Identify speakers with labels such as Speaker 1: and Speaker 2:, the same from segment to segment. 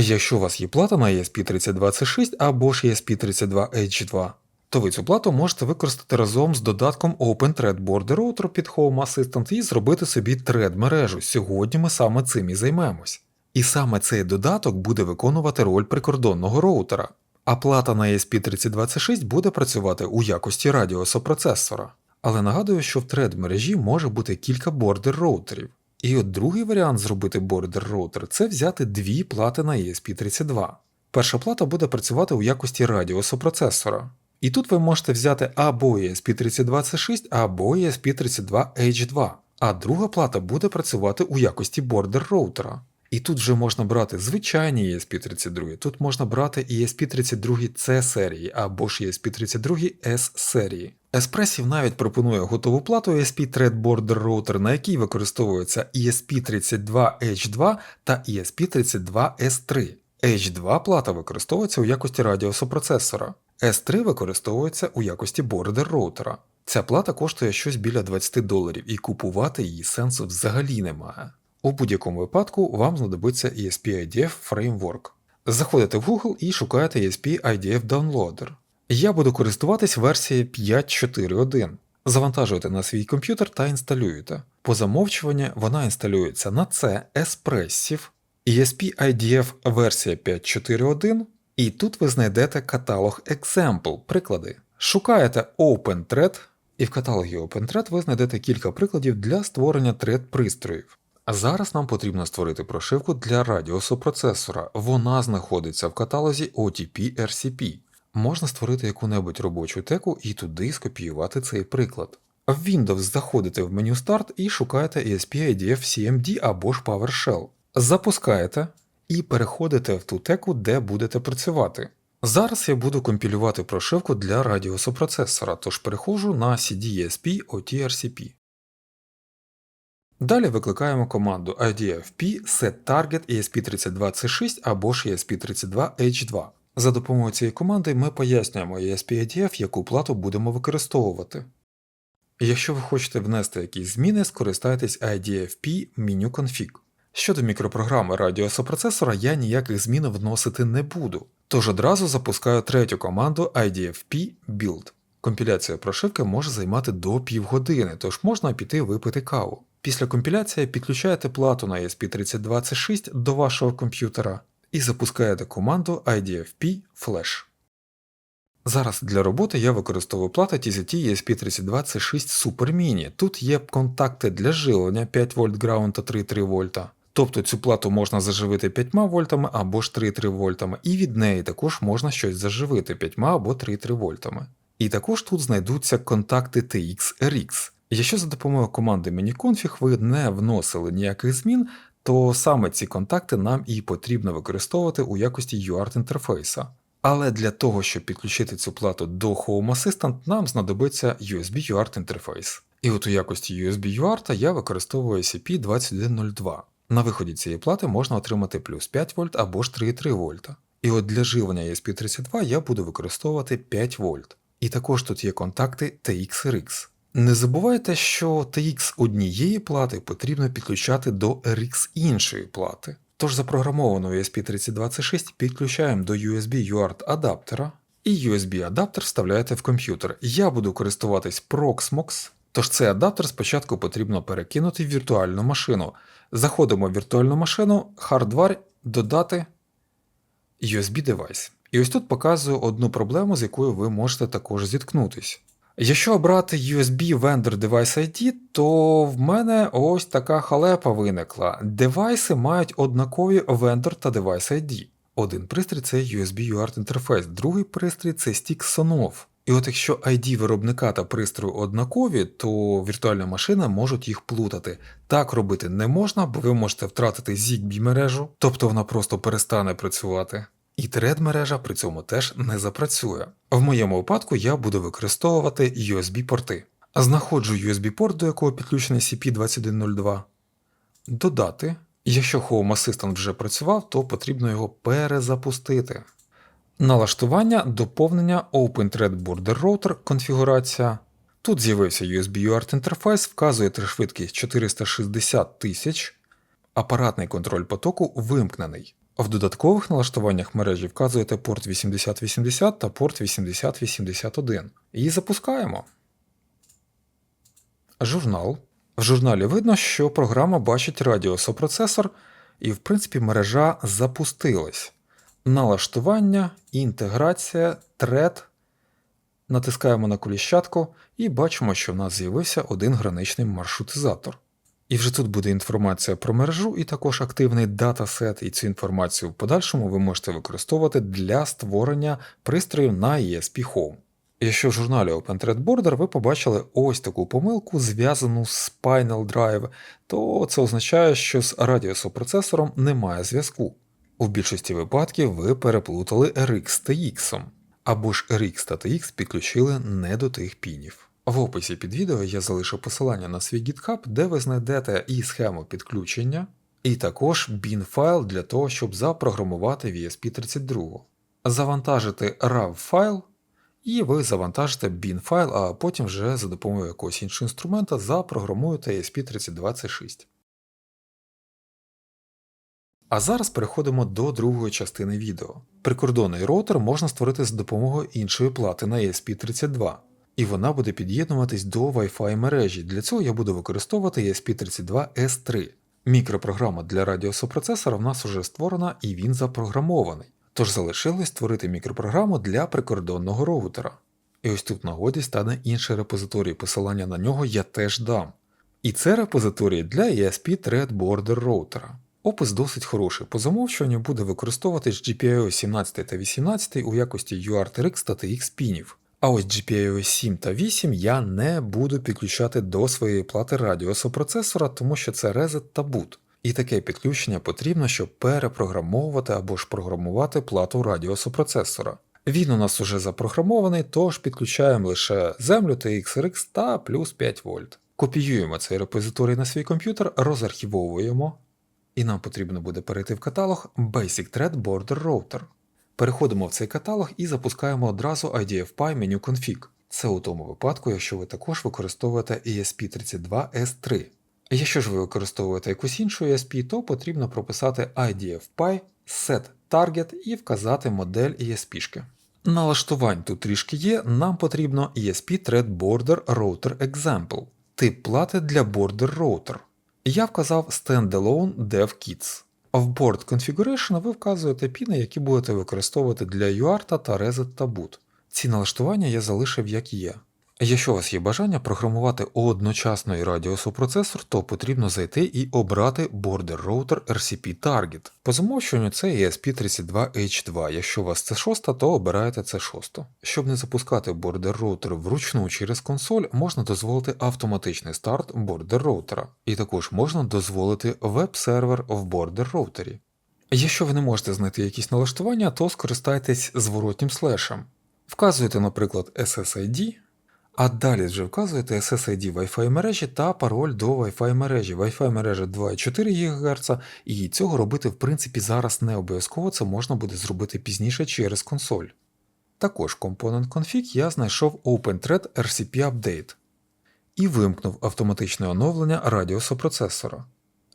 Speaker 1: Якщо у вас є плата на ESP32C6 або ж ESP32H2, то ви цю плату можете використати разом з додатком OpenThread Border Router під Home Assistant і зробити собі thread мережу. Сьогодні ми саме цим і займемось. І саме цей додаток буде виконувати роль прикордонного роутера. А плата на ESP32C6 буде працювати у якості радіосопроцесора. Але нагадую, що в thread мережі може бути кілька бордер роутерів. І от другий варіант зробити бордер роутер це взяти дві плати на ESP32. Перша плата буде працювати у якості радіосопроцесора. І тут ви можете взяти або ESP32C6, або ESP32H2, а друга плата буде працювати у якості бордер роутера. І тут вже можна брати звичайні ESP32, тут можна брати ESP32C серії або ж ESP32S серії. Espressif навіть пропонує готову плату ESP Thread Border Router, на якій використовується ESP32H2 та ESP32S3. H2 плата використовується у якості радіосопроцесора, S3 використовується у якості бордер роутера. Ця плата коштує щось біля 20 доларів і купувати її сенсу взагалі немає. У будь-якому випадку вам знадобиться ESP IDF Framework. Заходите в Google і шукаєте ESP IDF Downloader. Я буду користуватись версією 5.4.1. Завантажуєте на свій комп'ютер та інсталюєте. По замовчуванню вона інсталюється на C Espressif, ESP IDF версія 5.4.1, і тут ви знайдете каталог Example, приклади. Шукаєте OpenThread, і в каталогі OpenThread ви знайдете кілька прикладів для створення thread пристроїв. Зараз нам потрібно створити прошивку для радіосопроцесора. Вона знаходиться в каталозі OTP RCP. Можна створити яку-небудь робочу теку і туди скопіювати цей приклад. В Windows заходите в меню Start і шукаєте ESP IDF CMD або ж PowerShell. Запускаєте і переходите в ту теку, де будете працювати. Зараз я буду компілювати прошивку для радіосопроцесора, тож переходжу на CDESP OTRCP. Далі викликаємо команду IDFP setTarget ESP32C6 або ж ESP32H2. За допомогою цієї команди ми пояснюємо ESP-IDF, яку плату будемо використовувати. Якщо ви хочете внести якісь зміни, скористайтесь IDFP меню Config. Щодо мікропрограми радіосопроцесора, я ніяких змін вносити не буду, тож одразу запускаю третю команду IDFP Build. Компіляція прошивки може займати до півгодини, тож можна піти випити каву. Після компіляції підключаєте плату на ESP32C6 до вашого комп'ютера і запускаєте команду IDFP Flash. Зараз для роботи я використовую плата TZT ESP32C6 Super Mini. Тут є контакти для живлення 5 вольт Ground та 3,3 вольта. Тобто цю плату можна заживити 5 вольтами або ж 3,3 вольтами, і від неї також можна щось заживити 5 або 3,3 вольтами. І також тут знайдуться контакти TX-RX. Якщо за допомогою команди MiniConfig ви не вносили ніяких змін, то саме ці контакти нам і потрібно використовувати у якості UART інтерфейса. Але для того, щоб підключити цю плату до Home Assistant, нам знадобиться USB UART інтерфейс. І от у якості USB UART я використовую SCP-2102. На виході цієї плати можна отримати плюс 5 вольт або ж 3,3 вольта. І от для живлення ESP32 я буду використовувати 5 вольт. І також тут є контакти TX-RX. Не забувайте, що TX однієї плати потрібно підключати до RX іншої плати. Тож запрограмовану ESP32C6 підключаємо до USB UART адаптера, і USB-адаптер вставляєте в комп'ютер. Я буду користуватись Proxmox, тож цей адаптер спочатку потрібно перекинути в віртуальну машину. Заходимо в віртуальну машину, hardware, додати USB девайс. І ось тут показую одну проблему, з якою ви можете також зіткнутись. Якщо обрати USB Vendor Device ID, то в мене ось така халепа виникла. Девайси мають однакові Vendor та Device ID. Один пристрій це USB UART інтерфейс, другий пристрій це Stick Sonov. І от якщо ID виробника та пристрою однакові, то віртуальна машина можуть їх плутати. Так робити не можна, бо ви можете втратити ZigBee мережу, тобто вона просто перестане працювати. І тред мережа при цьому теж не запрацює. В моєму випадку я буду використовувати USB-порти. Знаходжу USB-порт, до якого підключений CP2102. Додати. Якщо Home Assistant вже працював, то потрібно його перезапустити. Налаштування доповнення OpenThread Border Router конфігурація. Тут з'явився USB UART інтерфейс, вказуєте швидкість 460 тисяч. Апаратний контроль потоку вимкнений. В додаткових налаштуваннях мережі вказуєте порт 8080 та порт 8081 і запускаємо. Журнал. В журналі видно, що програма бачить радіосопроцесор, і, в принципі, мережа запустилась. Налаштування, інтеграція, тред. Натискаємо на коліщатку і бачимо, що в нас з'явився один граничний маршрутизатор. І вже тут буде інформація про мережу і також активний датасет, і цю інформацію в подальшому ви можете використовувати для створення пристроїв на ESP Home. Якщо в журналі OpenThread ви побачили ось таку помилку, зв'язану з Spinal Drive, то це означає, що з радіосопроцесором немає зв'язку. У більшості випадків ви переплутали RX та X, або ж RX та TX підключили не до тих пінів. В описі під відео я залишу посилання на свій GitHub, де ви знайдете і схему підключення, і також bin файл для того, щоб запрограмувати VSP32. Завантажити RAW файл, і ви завантажите bin файл, а потім вже за допомогою якогось іншого інструмента запрограмуєте ESP32C6. А зараз переходимо до другої частини відео. Прикордонний роутер можна створити за допомогою іншої плати на ESP32 і вона буде під'єднуватись до Wi-Fi мережі. Для цього я буду використовувати ESP32S3. Мікропрограма для радіосопроцесора в нас вже створена і він запрограмований. Тож залишилось створити мікропрограму для прикордонного роутера. І ось тут нагоді стане інший репозиторій, посилання на нього я теж дам. І це репозиторій для ESP Thread Border роутера. Опис досить хороший, по замовчуванню буде використовуватись GPIO 17 та 18 у якості UART-RX та TX пінів. А ось GPIO 7 та 8 я не буду підключати до своєї плати радіосопроцесора, тому що це резет та boot. І таке підключення потрібно, щоб перепрограмовувати або ж програмувати плату радіосопроцесора. Він у нас уже запрограмований, тож підключаємо лише землю TXRX та плюс 5 вольт. Копіюємо цей репозиторій на свій комп'ютер, розархівовуємо, і нам потрібно буде перейти в каталог Basic Thread Border Router. Переходимо в цей каталог і запускаємо одразу IDFPy меню Config. Це у тому випадку, якщо ви також використовуєте ESP32S3. Якщо ж ви використовуєте якусь іншу ESP, то потрібно прописати IDFPy, set target і вказати модель ESP. Налаштувань тут трішки є, нам потрібно ESP Thread Border Router Example, тип плати для Border Router. Я вказав Standalone DevKits. В Board Configuration ви вказуєте піни, які будете використовувати для UART та Reset та Boot. Ці налаштування я залишив як є. Якщо у вас є бажання програмувати одночасно і радіосопроцесор, то потрібно зайти і обрати Border Router RCP Target. По замовчуванню це ESP32H2. Якщо у вас це 6, то обираєте це 6. Щоб не запускати Border Router вручну через консоль, можна дозволити автоматичний старт Border Router. І також можна дозволити веб-сервер в Border Router. Якщо ви не можете знайти якісь налаштування, то скористайтесь зворотнім слешем. Вказуєте, наприклад, SSID. А далі вже вказуєте SSID Wi-Fi мережі та пароль до Wi-Fi мережі. Wi-Fi мережа 2,4 ГГц, і цього робити в принципі зараз не обов'язково, це можна буде зробити пізніше через консоль. Також Component Config я знайшов OpenThread RCP Update і вимкнув автоматичне оновлення радіосопроцесора.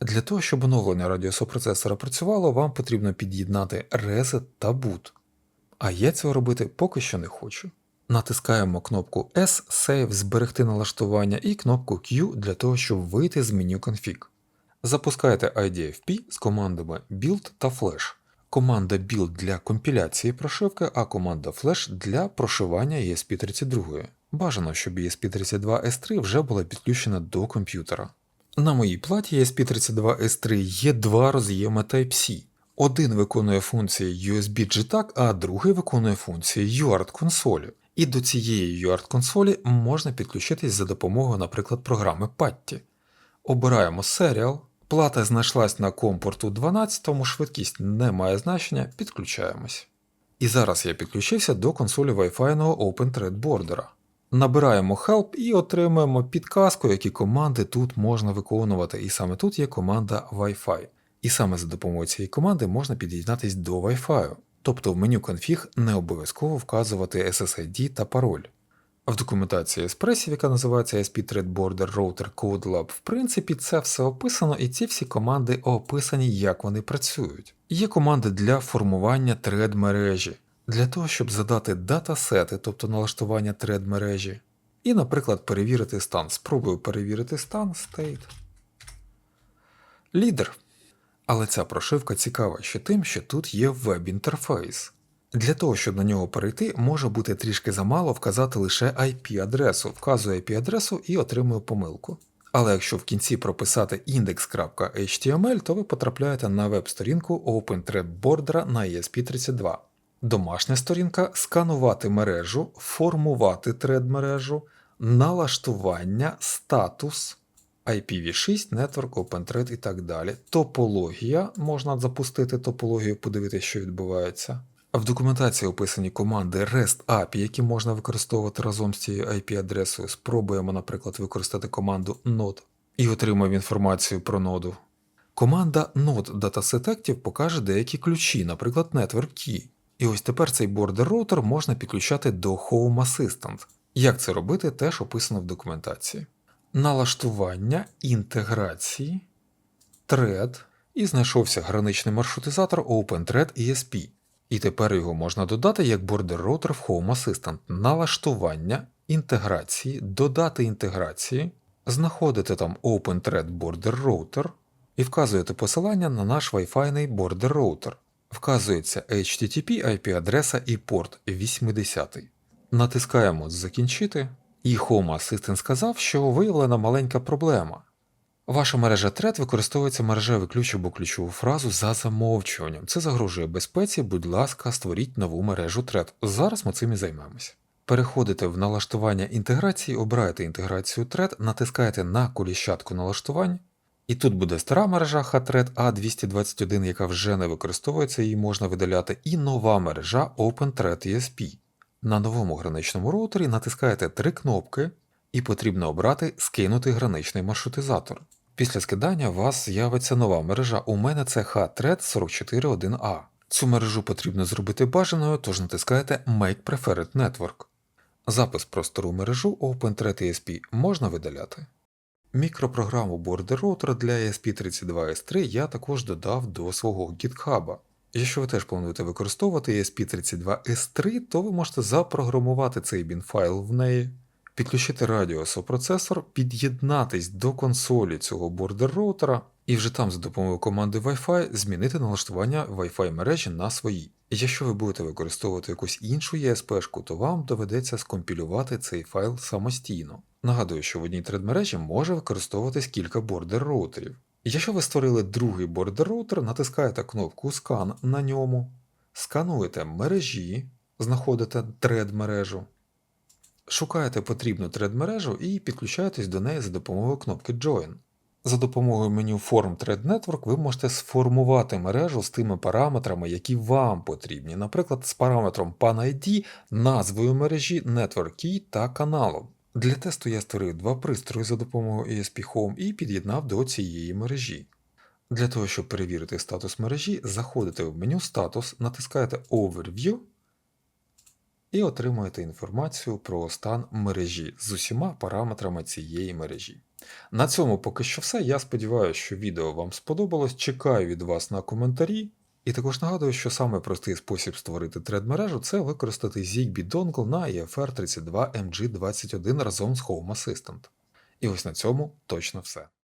Speaker 1: Для того, щоб оновлення радіосопроцесора працювало, вам потрібно під'єднати Reset та Boot. А я цього робити поки що не хочу. Натискаємо кнопку S Save зберегти налаштування і кнопку Q для того, щоб вийти з меню Config. Запускайте IDFP з командами Build та Flash. Команда Build для компіляції прошивки, а команда Flash для прошивання ESP32. Бажано, щоб ESP32S3 вже була підключена до комп'ютера. На моїй платі ESP32S3 є два роз'єми Type-C. Один виконує функції USB JTAG, а другий виконує функції UART консолі. І до цієї UART консолі можна підключитись за допомогою, наприклад, програми Patty. Обираємо Serial, плата знайшлась на компорту 12, швидкість не має значення, підключаємось. І зараз я підключився до консолі Wi-Fi OpenThread Border. Набираємо Help і отримуємо підказку, які команди тут можна виконувати, і саме тут є команда Wi-Fi. І саме за допомогою цієї команди можна під'єднатись до Wi-Fi. Тобто в меню Config не обов'язково вказувати SSID та пароль. В документації еспресів, яка називається SP Thread Border Router Code Lab, в принципі, це все описано, і ці всі команди описані, як вони працюють. Є команди для формування тред мережі, для того, щоб задати датасети, тобто налаштування тред мережі, і, наприклад, перевірити стан. Спробую перевірити стан state. Лідер. Але ця прошивка цікава ще тим, що тут є веб-інтерфейс. Для того, щоб на нього перейти, може бути трішки замало вказати лише IP-адресу, вказую IP-адресу і отримую помилку. Але якщо в кінці прописати index.html, то ви потрапляєте на веб-сторінку OpenThread на ESP32. Домашня сторінка сканувати мережу, формувати тред-мережу, налаштування, статус, IPv6, Network, OpenThread і так далі. Топологія, можна запустити топологію, подивитися, що відбувається. В документації описані команди REST API, які можна використовувати разом з цією IP-адресою. Спробуємо, наприклад, використати команду node і отримаємо інформацію про ноду. Команда node Active покаже деякі ключі, наприклад, Network Key. І ось тепер цей бордер роутер можна підключати до Home Assistant. Як це робити, теж описано в документації. Налаштування інтеграції, thread і знайшовся граничний маршрутизатор OpenThread ESP. І тепер його можна додати як бордер роутер в Home Assistant. Налаштування інтеграції, додати інтеграції, знаходите там OpenThread Border Router і вказуєте посилання на наш Wi-Fi Border Router. Вказується HTTP, IP-адреса і порт 80. Натискаємо Закінчити, і Home Assistant сказав, що виявлена маленька проблема. Ваша мережа Thread використовується мережевий ключ або ключову фразу за замовчуванням. Це загрожує безпеці, будь ласка, створіть нову мережу Thread. Зараз ми цим і займемося. Переходите в налаштування інтеграції, обираєте інтеграцію Thread, натискаєте на коліщатку налаштувань, і тут буде стара мережа HTHRED A221, яка вже не використовується, її можна видаляти, і нова мережа OpenThread ESP. На новому граничному роутері натискаєте три кнопки, і потрібно обрати Скинути граничний маршрутизатор. Після скидання у вас з'явиться нова мережа. У мене це HTHRED 441A. Цю мережу потрібно зробити бажаною, тож натискаєте Make Preferred Network. Запис про стару мережу OpenThread ESP можна видаляти. Мікропрограму Border Router для ESP32S3 я також додав до свого GitHub. Якщо ви теж плануєте використовувати ESP32S3, то ви можете запрограмувати цей бінфайл в неї, підключити радіосопроцесор, під'єднатись до консолі цього бордер роутера і вже там за допомогою команди Wi-Fi змінити налаштування Wi-Fi мережі на свої. Якщо ви будете використовувати якусь іншу ESP, то вам доведеться скомпілювати цей файл самостійно. Нагадую, що в одній тред-мережі може використовуватись кілька бордер роутерів. Якщо ви створили другий бордер роутер, натискаєте кнопку Scan на ньому, скануєте мережі, знаходите тред-мережу, шукаєте потрібну тред-мережу і підключаєтесь до неї за допомогою кнопки Join. За допомогою меню Form Thread Network ви можете сформувати мережу з тими параметрами, які вам потрібні, наприклад, з параметром PAN-ID, назвою мережі, Network Key та каналом. Для тесту я створив два пристрої за допомогою ESP Home і під'єднав до цієї мережі. Для того, щоб перевірити статус мережі, заходите в меню Статус, натискаєте Overview і отримуєте інформацію про стан мережі з усіма параметрами цієї мережі. На цьому поки що все. Я сподіваюся, що відео вам сподобалось. Чекаю від вас на коментарі. І також нагадую, що саме простий спосіб створити тред-мережу це використати ZigBee Dongle на EFR32MG21 разом з Home Assistant. І ось на цьому точно все.